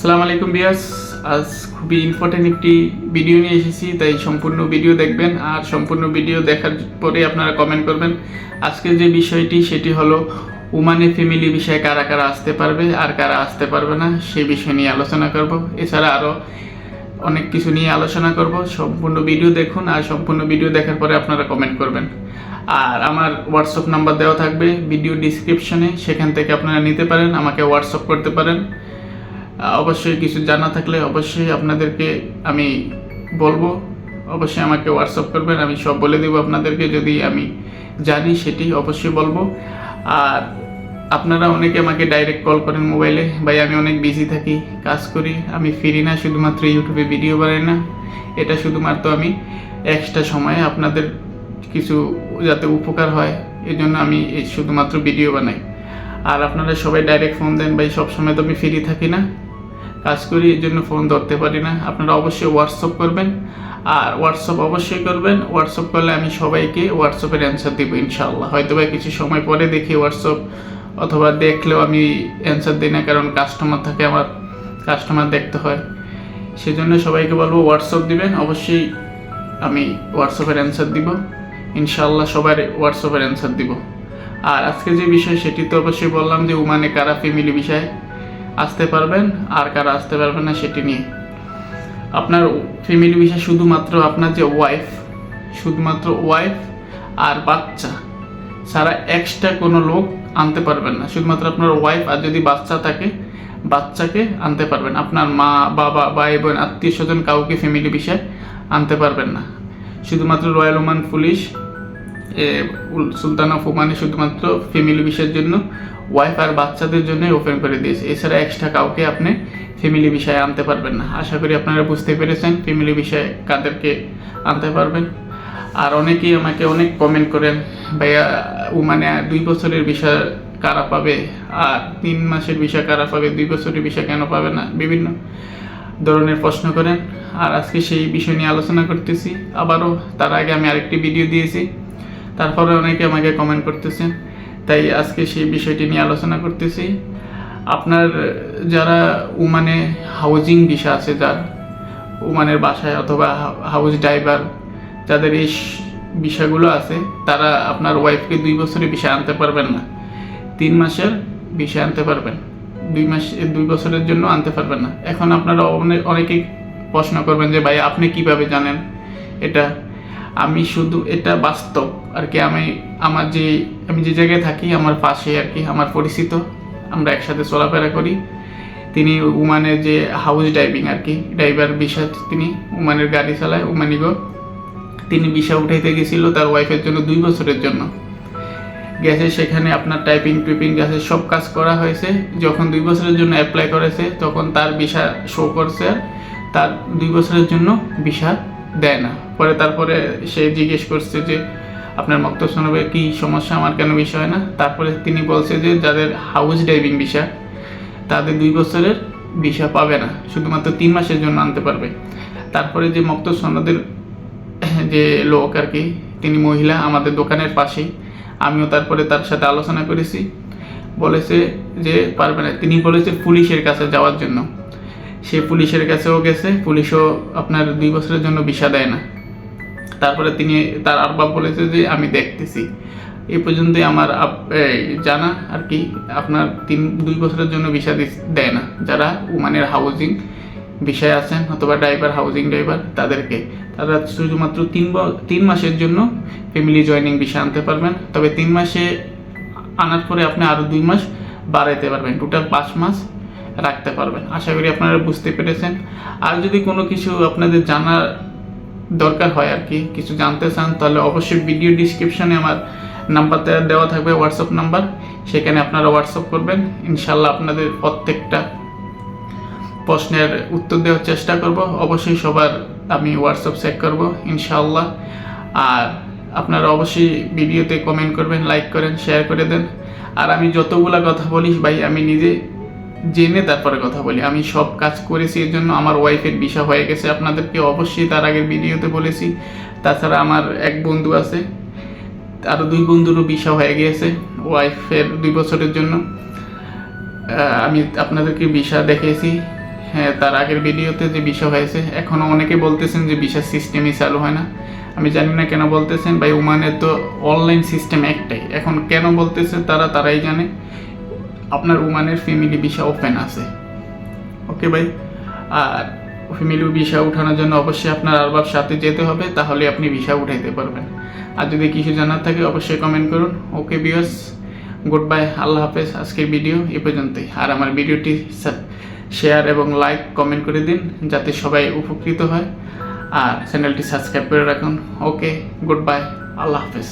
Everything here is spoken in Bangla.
সালাম আলাইকুম বিয়াস আজ খুবই ইম্পর্টেন্ট একটি ভিডিও নিয়ে এসেছি, তাই সম্পূর্ণ ভিডিও দেখবেন আর সম্পূর্ণ ভিডিও দেখার পরে আপনারা কমেন্ট করবেন। আজকের যে বিষয়টি, সেটি হলো, উমানে ফ্যামিলি বিষয়ে কারা কারা আসতে পারবে আর কারা আসতে পারবে না সেই বিষয় নিয়ে আলোচনা করব। এছাড়া আরও অনেক কিছু নিয়ে আলোচনা করব। সম্পূর্ণ ভিডিও দেখুন আর সম্পূর্ণ ভিডিও দেখার পরে আপনারা কমেন্ট করবেন। আর আমার হোয়াটসঅ্যাপ নাম্বার দেওয়া থাকবে ভিডিও ডিসক্রিপশনে সেখান থেকে আপনারা নিতে পারেন, আমাকে হোয়াটসঅ্যাপ করতে পারেন। অবশ্যই কিছু জানা থাকলে অবশ্যই আপনাদেরকে আমি বলব। অবশ্যই আমাকে হোয়াটসঅ্যাপ করবেন, আমি সব বলে দেবো আপনাদেরকে। যদি আমি জানি, সেটি অবশ্যই বলব। আর আপনারা অনেকে আমাকে ডাইরেক্ট কল করেন মোবাইলে ভাই, আমি অনেক বিজি থাকি, কাজ করি। আমি ফিরি না, শুধুমাত্র ইউটিউবে ভিডিও বানাই না। এটা শুধুমাত্র আমি এক্সট্রা সময়ে আপনাদের কিছু যাতে উপকার হয় এই জন্য আমি শুধুমাত্র ভিডিও বানাই। আর আপনারা সবাই ডাইরেক্ট ফোন দেন। ভাই, সবসময় তো আমি ফ্রি থাকি না। কাজ করি, এই জন্য ফোন ধরতে পারি না। আপনারা অবশ্যই হোয়াটসঅ্যাপ করবেন। আর হোয়াটসঅ্যাপ অবশ্যই করবেন। হোয়াটসঅ্যাপ করলে আমি সবাইকে হোয়াটসঅ্যাপের অ্যান্সার দেবো ইনশাল্লাহ হয়তো বা কিছু সময় পরে দেখি হোয়াটসঅ্যাপ অথবা দেখলেও আমি অ্যান্সার দিই না, কারণ কাস্টমার থাকে আমার কাস্টমার দেখতে হয়। সেজন্য সবাইকে বলব হোয়াটসঅ্যাপ দিবেন। অবশ্যই আমি হোয়াটসঅ্যাপের অ্যান্সার দিব। ইনশাল্লাহ সবার হোয়াটসঅ্যাপের অ্যান্সার দিব। আর আজকে যে বিষয়, সেটি তো অবশ্যই বললাম যে উমানে কারা ফ্যামিলি বিষয়ে। আসতে পারবেন, আর কারা আসতে পারবেন না সেটি নিয়ে। আপনার ফ্যামিলি বিষয় শুধুমাত্র আপনার যে ওয়াইফ শুধুমাত্র ওয়াইফ আর বাচ্চা সারা এক্সট্রা কোনো লোক আনতে পারবেন না। শুধুমাত্র আপনার ওয়াইফ আর যদি বাচ্চা থাকে, বাচ্চাকে আনতে পারবেন। আপনার মা, বাবা ভাই বোন আত্মীয় স্বজন কাউকে ফ্যামিলি বিষয় আনতে পারবেন না। শুধুমাত্র royal Oman police sultan of ওমানে শুধুমাত্র ফ্যামিলি বিষয়ের জন্য ওয়াইফ আর বাচ্চাদের জন্য ওপেন করে দিয়েছে। এছাড়া এক্সট্রা কাউকে আপনি ফ্যামিলি বিষয়ে আনতে পারবেন না। আশা করি আপনারা বুঝতে পেরেছেন ফ্যামিলি বিষয়ে কাদেরকে আনতে পারবেন। আর অনেকেই আমাকে অনেক কমেন্ট করেন, ভাইয়া মানে দুই বছরের বিষয় কারা পাবে? আর তিন মাসের বিষয় কারা পাবে? দুই বছরের বিষয় কেন পাবে না? বিভিন্ন ধরনের প্রশ্ন করেন। আর আজকে সেই বিষয় নিয়ে আলোচনা করতেছি। আবারও তার আগে আমি আরেকটি ভিডিও দিয়েছি। তারপরে অনেকে আমাকে কমেন্ট করতেছেন তাই আজকে সেই বিষয়টি নিয়ে আলোচনা করতেছি। আপনার যারা উমানে হাউজিং বিষয় আছে যার উমানের বাসায় অথবা হাউস ড্রাইভার যাদের এই বিষয়গুলো আছে, তারা আপনার ওয়াইফকে দুই বছরের বিষয় আনতে পারবেন না। তিন মাসের বিষয় আনতে পারবেন। দুই মাস, দুই বছরের জন্য আনতে পারবেন না। এখন আপনারা অনেক অনেকেই প্রশ্ন করবেন যে, ভাই, আপনি কীভাবে জানেন? এটা আমি শুধু এটা বাস্তব, আর কি আমি, আমার যে, আমি যে জায়গায় থাকি, আমার পাশে আর কি আমার পরিচিত, আমরা একসাথে চলাফেরা করি। তিনি উমানের যে হাউস ড্রাইভিং আর কি ড্রাইভার বিষয় তিনি উমানের গাড়ি চালায় উমানিগো তিনি বিষা উঠাইতে গেছিল তার ওয়াইফের জন্য দুই বছরের জন্য। গেছে সেখানে আপনার টাইপিং টুইপিং গেছে, সব কাজ করা হয়েছে। যখন দুই বছরের জন্য অ্যাপ্লাই করেছে, তখন তার ভিসা শো করছে। তার দুই বছরের জন্য ভিসা দেয় না। পরে তারপরে সে জিজ্ঞেস করছে যে, আপনার মক্তব শোনাবে কি সমস্যা? আমার কেন বিষয় না? তারপরে তিনি বলছে যে, যাদের হাউস ড্রাইভিং ভিসা তাদের দুই বছরের ভিসা পাবে না। শুধুমাত্র তিন মাসের জন্য আনতে পারবে। তারপরে যে মক্তব সনদের যে লোক আর কি, তিনি মহিলা আমাদের দোকানের পাশেই। আমিও তারপরে তার সাথে আলোচনা করেছি। বলেছে যে, পারবে না। তিনি বলেছে পুলিশের কাছে যাওয়ার জন্য। সে পুলিশের কাছেও গেছে, পুলিশও আপনার দুই বছরের জন্য ভিসা দেয় না। তারপরে তিনি, তার আরবাব বলেছে যে আমি দেখতেছি। এই পর্যন্তই আমার জানা আর কি, আপনার তিন, দুই বছরের জন্য ভিসা দেয় না। যারা উমানের হাউজিং বিষয় আছেন অথবা ড্রাইভার হাউজিং ড্রাইভার তাদেরকে। তারা শুধুমাত্র তিন তিন মাসের জন্য ফ্যামিলি জয়েনিং ভিসা আনতে পারবেন। তবে তিন মাসে আনার পরে আপনি আরও দুই মাস বাড়াইতে পারবেন। টোটাল পাঁচ মাস রাখতে পারবেন। আশা করি আপনারা বুঝতে পেরেছেন। আর যদি কোনো কিছু আপনাদের জানার দরকার হয় আর কি, কিছু জানতে চান, তাহলে অবশ্যই ভিডিও ডিসক্রিপশনে আমার নাম্বারটা দেওয়া থাকবে হোয়াটসঅ্যাপ নাম্বার। সেখানে আপনারা হোয়াটসঅ্যাপ করবেন। ইনশাল্লাহ আপনাদের প্রত্যেকটা প্রশ্নের উত্তর দেওয়ার চেষ্টা করব। অবশ্যই সবার আমি হোয়াটসঅ্যাপ চেক করব, ইনশাল্লাহ। আর আপনারা অবশ্যই ভিডিওতে কমেন্ট করবেন লাইক করেন শেয়ার করে দেন। আর আমি যতগুলা কথা বলি, ভাই, আমি নিজে জেনে তারপরে কথা বলি। আমি সব কাজ করেছি, এর জন্য আমার ওয়াইফের বিষয় হয়ে গেছে। আপনাদেরকে অবশ্যই তার আগের ভিডিওতে বলেছি। তাছাড়া আমার এক বন্ধু আছে আরও দুই বন্ধুরও বিষয় হয়ে গিয়েছে ওয়াইফের দুই বছরের জন্য। আমি আপনাদেরকে বিষয় দেখেছি হ্যাঁ তার আগের ভিডিওতে যে বিষয় হয়েছে এখনও অনেকে বলতেছেন যে ভিসার সিস্টেমই চালু হয় না। আমি জানি না কেন বলতেছেন, ভাই, ওমানের তো অনলাইন সিস্টেম একটাই। এখন কেন বলতেছে তারা, তারাই জানে। আপনার ওমানের ফ্যামিলি ভিসা ওপেন আছে। ওকে ভাই? আর ফ্যামিলি ভিসা উঠানোর জন্য অবশ্যই আপনার আরবাব সাথে যেতে হবে, তাহলে আপনি ভিসা উঠাইতে পারবেন। আর যদি কিছু জানার থাকে, অবশ্যই কমেন্ট করুন। ওকে বিয়ার্স গুড বাই আল্লাহ হাফেজ, আজকের ভিডিও এ পর্যন্তই। আর আমার ভিডিওটি শেয়ার এবং লাইক কমেন্ট করে দিন, যাতে সবাই উপকৃত হয়। আর চ্যানেলটি সাবস্ক্রাইব করে রাখুন। ওকে গুড বাই আল্লাহ হাফেজ।